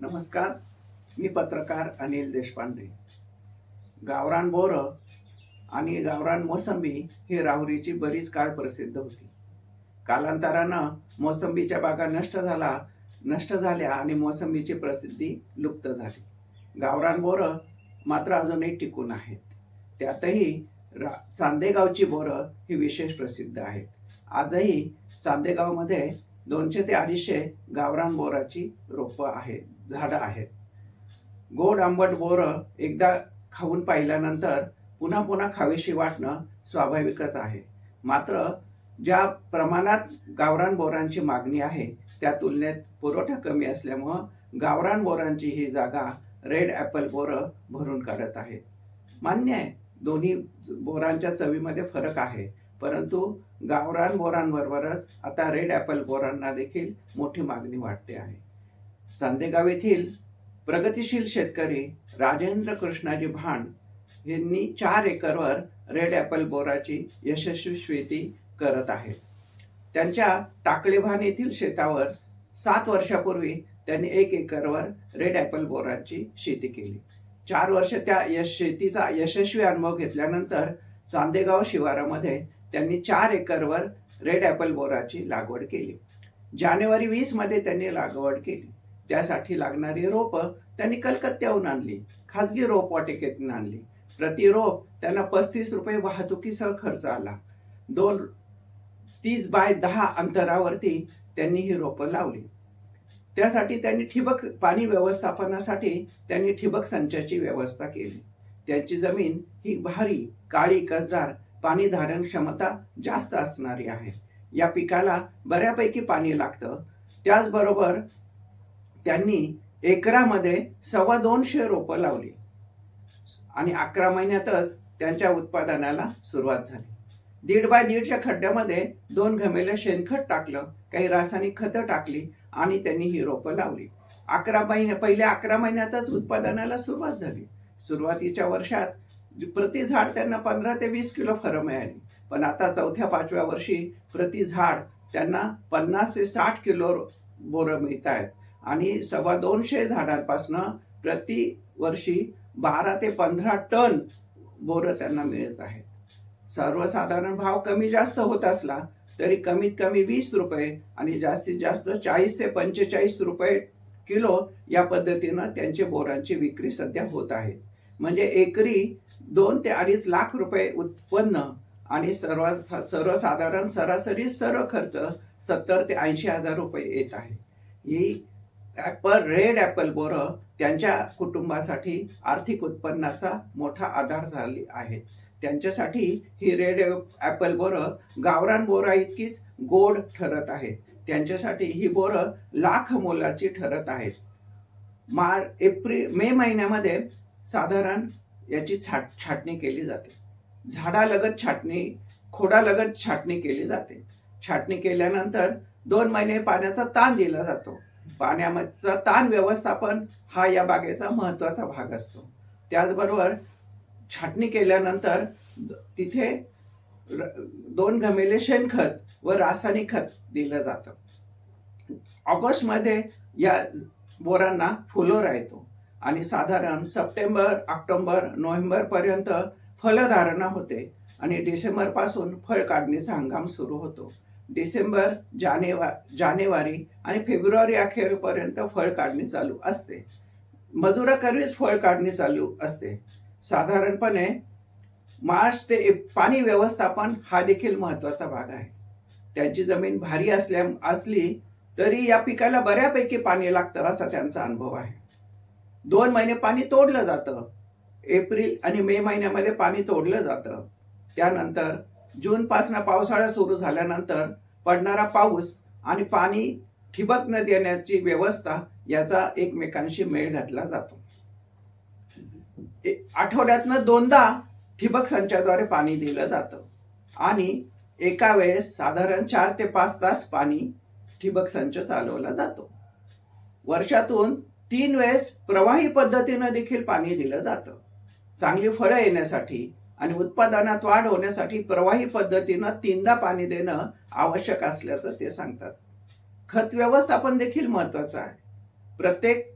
नमस्कार मी पत्रकार अनिल देशपांडे. गावरान बोरं आणि गावरान मोसंबी ही राहुरीची बरीच काळ प्रसिद्ध होती. कालांतरानं मोसंबीच्या बागा नष्ट झाला नष्ट झाल्या आणि मोसंबीची प्रसिद्धी लुप्त झाली. गावरान बोरं मात्र अजूनही टिकून आहेत. त्यातही रा चांदेगावची बोरं ही विशेष प्रसिद्ध आहेत. आजही चांदेगावमध्ये दोनशे ते अडीचशे गावरान बोराची रोपं आहेत. झाडं आहेत गोड आंबट बोरं एकदा खाऊन पाहिल्यानंतर पुन्हा पुन्हा खावीशी वाटणं स्वाभाविकच आहे. मात्र ज्या प्रमाणात गावरान बोरांची मागणी आहे त्या तुलनेत पुरवठा कमी असल्यामुळं गावरान बोरांची ही जागा रेड ॲपल बोरं भरून काढत आहेत. मान्य आहे दोन्ही बोरांच्या चवीमध्ये फरक आहे परंतु गावरान बोरांबरोबरच आता रेड ॲपल बोरांना देखील मोठी मागणी वाटते आहे. चांदेगाव येथील प्रगतिशील शेतकरी राजेंद्र कृष्णाजी भांड यांनी चार एकरवर रेड ॲपल बोराची यशस्वी शेती करत आहेत. त्यांच्या टाकळीभान येथील शेतावर सात वर्षापूर्वी त्यांनी एक एकरवर रेड ॲपल बोराची शेती केली. चार वर्ष त्या यश शेतीचा यशस्वी अनुभव घेतल्यानंतर चांदेगाव शिवारामध्ये त्यांनी चार एकरवर रेड ॲपल बोराची लागवड केली. जानेवारी वीसमध्ये त्यांनी लागवड केली. त्यासाठी लागणारी रोपं त्यांनी कलकत्त्याहून आणली खाजगी रोपवाटिकेतून आणली. प्रति रोप त्यांना पस्तीस रुपये वाहतुकीसह खर्च आला. दोन तीस बाय दहा अंतरावरती त्यांनी ही रोपं लावली. त्यासाठी त्यांनी ठिबक पाणी व्यवस्थापनासाठी त्यांनी ठिबक संचाची व्यवस्था केली. त्यांची जमीन ही भारी काळी कसदार पाणी धारण क्षमता जास्त असणारी आहे. या पिकाला बऱ्यापैकी पाणी लागतं. त्याचबरोबर त्यांनी एकरामध्ये सव्वा दोनशे रोपं लावली. आणि अकरा महिन्यातच त्यांच्या उत्पादनाला सुरुवात झाली. दीड बाय दीडच्या खड्ड्यामध्ये दोन घमेलं शेणखत टाकलं काही रासायनिक खतं टाकली आणि त्यांनी ही रोपं लावली. अकरा महिने पहिल्या अकरा महिन्यातच उत्पादनाला सुरुवात झाली. सुरुवातीच्या वर्षात प्रति झाड त्यांना पंधरा ते वीस किलो फरं मिळाली. पण आता चौथ्या पाचव्या वर्षी प्रति झाड त्यांना पन्नास ते साठ किलो बोरं मिळत आहेत आणि सव्वा दोनशे झाडांपासनं प्रति वर्षी बारा ते पंधरा टन बोरं त्यांना मिळत आहेत. सर्वसाधारण भाव कमी जास्त होत असला तरी कमीत कमी वीस रुपये आणि जास्तीत जास्त चाळीस ते पंचेचाळीस रुपये किलो या पद्धतीनं त्यांचे बोरांची विक्री सध्या होत आहे. म्हणजे एकरी दोन ते अडीच लाख रुपये उत्पन्न आणि सर्व सर्वसाधारण सरासरी सर्व खर्च सत्तर ते ऐंशी हजार रुपये येत आहे. ही ॲपल रेड ॲपल बोरं त्यांच्या कुटुंबासाठी आर्थिक उत्पन्नाचा मोठा आधार झाली आहे त्यांच्यासाठी ही रेड ॲपल बोरं गावरान बोरा इतकीच गोड ठरत आहेत. त्यांच्यासाठी ही बोरं लाख मोलाची ठरत आहेत. मार एप्रिल मे महिन्यामध्ये साधारण याची छाट छाटणी केली जाते. झाडालगत छाटणी खोडालगत छाटणी केली जाते. छाटणी केल्यानंतर दोन महिने पाण्याचा ताण दिला जातो. पाण्याचा ताण व्यवस्थापन हा या बागेचा महत्त्वाचा भाग असतो. त्याचबरोबर छाटणी केल्यानंतर तिथे दोन घमेले शेणखत व रासायनिक खत दिलं जातं. ऑगस्टमध्ये या बोरांना फुलोरा येतो आणि साधारण सप्टेंबर ऑक्टोबर नोव्हेंबरपर्यंत फलधारणा होते आणि डिसेंबरपासून फळ काढणीचा हंगाम सुरू होतो. डिसेंबर जानेवा जानेवारी आणि फेब्रुवारी अखेरपर्यंत फळ काढणी चालू असते. मजुराकरवीच फळ काढणी चालू असते. साधारणपणे मार्च ते पाणी व्यवस्थापन हा देखील महत्त्वाचा भाग आहे. त्यांची जमीन भारी असल्या असली तरी या पिकाला बऱ्यापैकी पाणी लागतं असा त्यांचा अनुभव आहे. दोन महिने पाणी तोडलं जातं. एप्रिल आणि मे महिन्यामध्ये पाणी तोडलं जातं. त्यानंतर जून पासनं पावसाळा सुरू झाल्यानंतर पडणारा पाऊस आणि पाणी ठिबक न देण्याची व्यवस्था याचा एकमेकांशी मेळ घातला जातो. आठवड्यातनं दोनदा ठिबक संचाद्वारे पाणी दिलं जातं आणि एका वेळेस साधारण चार ते पाच तास पाणी ठिबक संच चालवला जातो. वर्षातून तीन वेळेस प्रवाही पद्धतीनं देखील पाणी दिलं जातं. चांगली फळं येण्यासाठी आणि उत्पादनात वाढ होण्यासाठी प्रवाही पद्धतीनं तीनदा पाणी देणं आवश्यक असल्याचं ते सांगतात. खत व्यवस्थापन देखील महत्वाचं आहे. प्रत्येक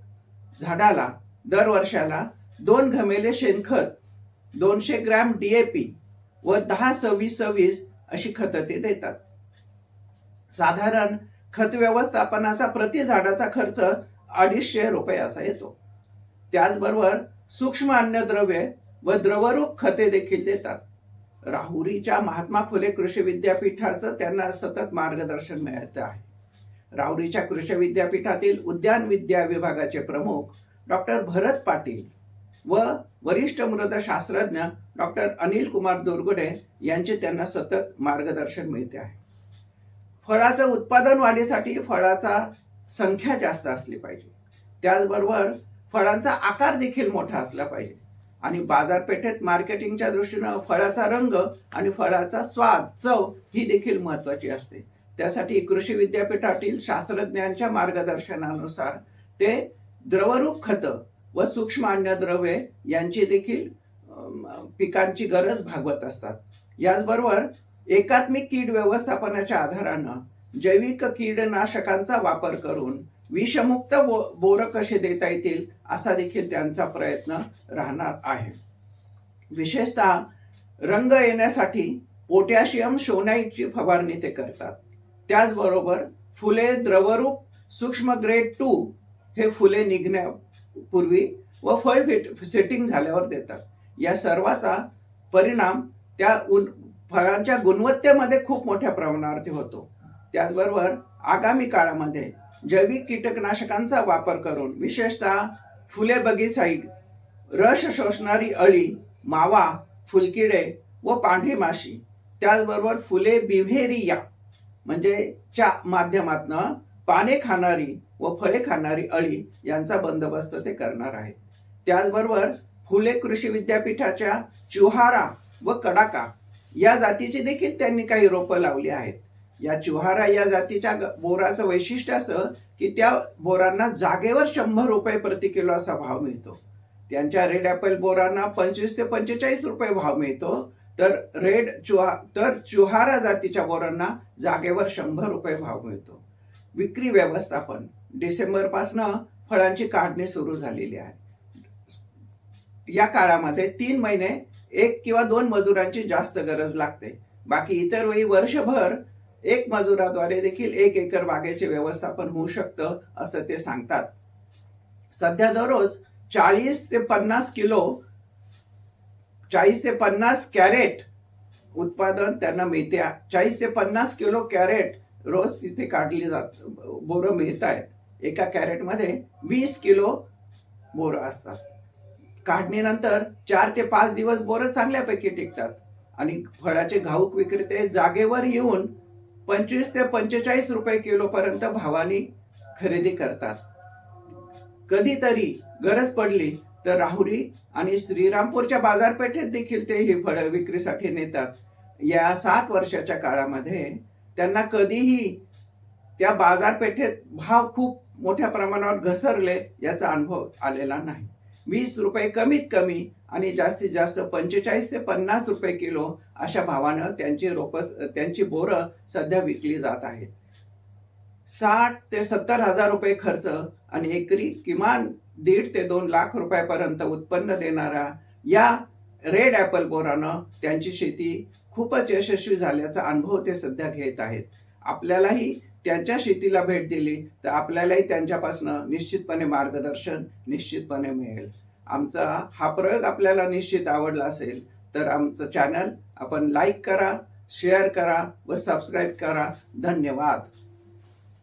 झाडाला दर वर्षाला दोन घमेले शेणखत दोनशे ग्रॅम डीएपी व दहा सव्वीस सव्वीस अशी खतं ते देतात. साधारण खत व्यवस्थापनाचा प्रति झाडाचा खर्च अडीचशे रुपये असा येतो. त्याचबरोबर सूक्ष्म अन्नद्रव्ये व द्रवरूप खते देखील देतात. राहुरीच्या महात्मा फुले कृषी विद्यापीठाचं त्यांना सतत मार्गदर्शन मिळत आहे. राहुरीच्या कृषी विद्यापीठातील उद्यान विद्या विभागाचे प्रमुख डॉक्टर भरत पाटील व वरिष्ठ मृदशास्त्रज्ञ डॉक्टर अनिल कुमार दोरगुडे यांचे त्यांना सतत मार्गदर्शन मिळते आहे. फळाचं उत्पादन वाढीसाठी फळाचा संख्या जास्त असली पाहिजे. त्याचबरोबर फळांचा आकार देखील मोठा असला पाहिजे. आणि बाजारपेठेत मार्केटिंगच्या दृष्टीनं फळाचा रंग आणि फळाचा स्वाद चव ही देखील महत्वाची असते. त्यासाठी कृषी विद्यापीठातील शास्त्रज्ञांच्या मार्गदर्शनानुसार ते द्रवरूप खतं व सूक्ष्म अन्नद्रव्ये यांची देखील पिकांची गरज भागवत असतात. याचबरोबर एकात्मिक कीड व्यवस्थापनाच्या आधारानं जैविक कीडनाशकांचा वापर करून विषमुक्त बो बोरं कसे देता येतील असा देखील त्यांचा प्रयत्न राहणार आहे. विशेषतः रंग येण्यासाठी पोटॅशियम शोनाईटची फवारणी ते करतात. त्याचबरोबर फुले द्रवरूप सूक्ष्म ग्रेड टू हे फुले निघण्यापूर्वी व फळ फिट सेटिंग झाल्यावर देतात. या सर्वाचा परिणाम त्या उन फळांच्या गुणवत्तेमध्ये खूप मोठ्या प्रमाणावरती होतो. त्याचबरोबर आगामी काळामध्ये जैविक कीटकनाशकांचा वापर करून विशेषतः फुले बगीसाईड रस शोषणारी अळी मावा फुलकिडे व पांढरी माशी. त्याचबरोबर फुले बिव्हेरिया म्हणजे च्या माध्यमातनं पाने खाणारी व फळे खाणारी अळी यांचा बंदोबस्त ते करणार आहेत. त्याचबरोबर फुले कृषी विद्यापीठाच्या चुहारा व कडाका या जातीची देखील त्यांनी काही रोपं लावली आहेत. या चुहारा या जातीच्या बोराचं वैशिष्ट्य असं की त्या बोरांना जागेवर शंभर रुपये प्रति किलो असा भाव मिळतो. त्यांच्या रेड ॲपल बोरांना पंचवीस ते पंचेचाळीस रुपये भाव मिळतो. तर रेड चुहा तर चुहारा जातीच्या बोरांना जागेवर शंभर रुपये भाव मिळतो. विक्री व्यवस्थापन. डिसेंबरपासनं फळांची काढणी सुरू झालेली आहे. या काळामध्ये तीन महिने एक किंवा दोन मजुरांची जास्त गरज लागते. बाकी इतर वेळी वर्षभर एक मजुराद्वारे देखील एक एकर बागेचे व्यवस्थापन होऊ शकतं असं ते सांगतात. सध्या दररोज चाळीस ते पन्नास किलो चाळीस ते पन्नास कॅरेट उत्पादन त्यांना मिळते. चाळीस ते पन्नास किलो कॅरेट रोज तिथे काढली जात बोरं मिळत आहेत. एका कॅरेटमध्ये वीस किलो बोरं असतात. काढणीनंतर चार ते पाच दिवस बोरं चांगल्यापैकी टिकतात. आणि फळाचे घाऊक विक्रेते जागेवर येऊन पंचवीस ते पंचेचाळीस रुपये किलो पर्यंत भावानी खरेदी करतात. कधीतरी गरज पडली तर राहुरी आणि श्रीरामपूरच्या बाजारपेठेत देखील ते ही फळं विक्रीसाठी नेतात. या सात वर्षाच्या काळामध्ये त्यांना कधीही त्या बाजारपेठेत भाव खूप मोठ्या प्रमाणावर घसरले याचा अनुभव आलेला नाही. वीस रुपये कमीत कमी आणि जास्तीत जास्त पंचेचाळीस ते पन्नास रुपये किलो अशा भावानं त्यांची रोप त्यांची बोरं सध्या विकली जात आहेत. साठ ते सत्तर हजार रुपये खर्च आणि एकरी किमान दीड ते दोन लाख रुपयापर्यंत उत्पन्न देणारा या रेड ॲपल बोरानं त्यांची शेती खूपच यशस्वी झाल्याचा अनुभव ते सध्या घेत आहेत. आपल्यालाही त्यांच्या शेतीला भेट दिली तर आपल्यालाही त्यांच्यापासून निश्चितपणे मार्गदर्शन निश्चितपणे मिळेल. आमचा हा प्रयोग आपल्याला निश्चित आवडला असेल तर आमचं चॅनल आपण लाईक करा शेअर करा व सबस्क्राईब करा. धन्यवाद.